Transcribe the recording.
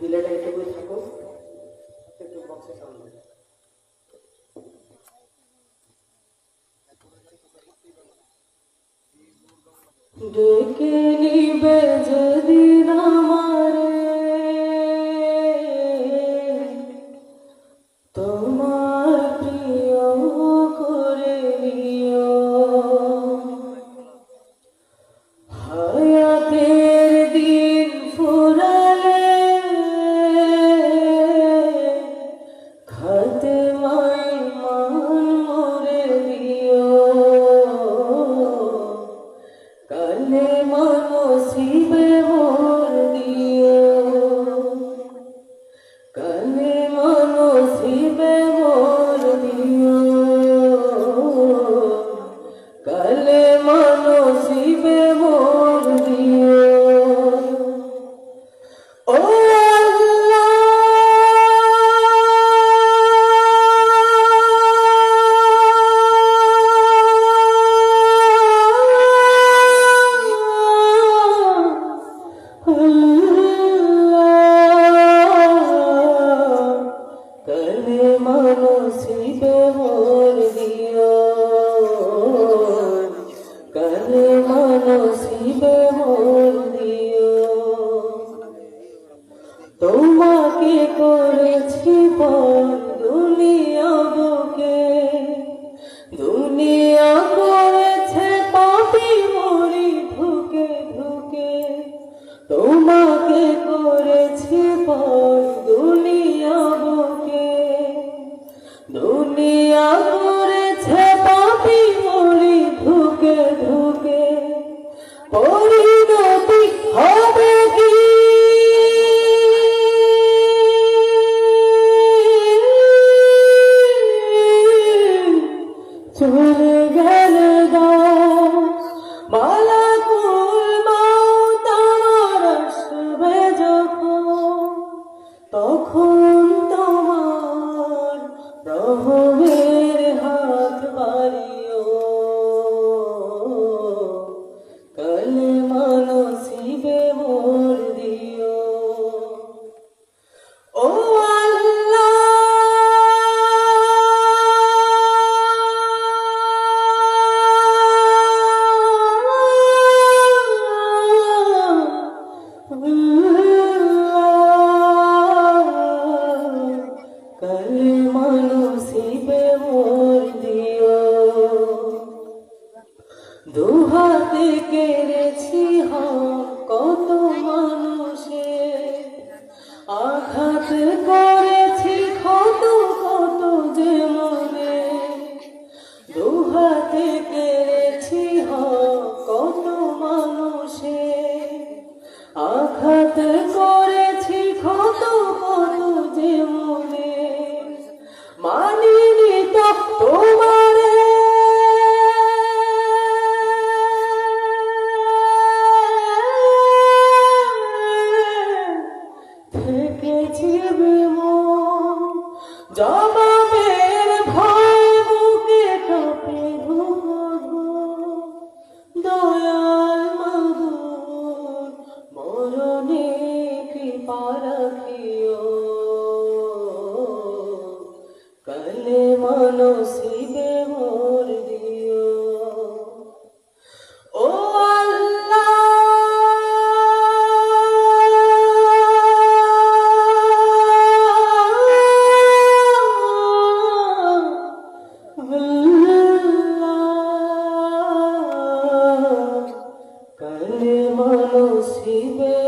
ডিলেটা এটুকুই থাকো একটু বক্সে সামনে ডেকে নিবে যেদিন কালে মানসিবে করেছে পাপি মরি ঢুকে ঢুকে। তোমাকে করেছে পর দুনিয়া বুকে। দুনিয়া করেছে পাপি মরি ঢুকে ঢুকে। দুহাতে কেড়েছি হ কত মানুষে। আঘাত করেছি কত কত যে মনে। দুহাতে ছিড়বে মন। জবাবের ভয় বুকে কাঁপে দয়াল মধুর মরণে কৃপা রাখিও। কলে মনসী poderemos.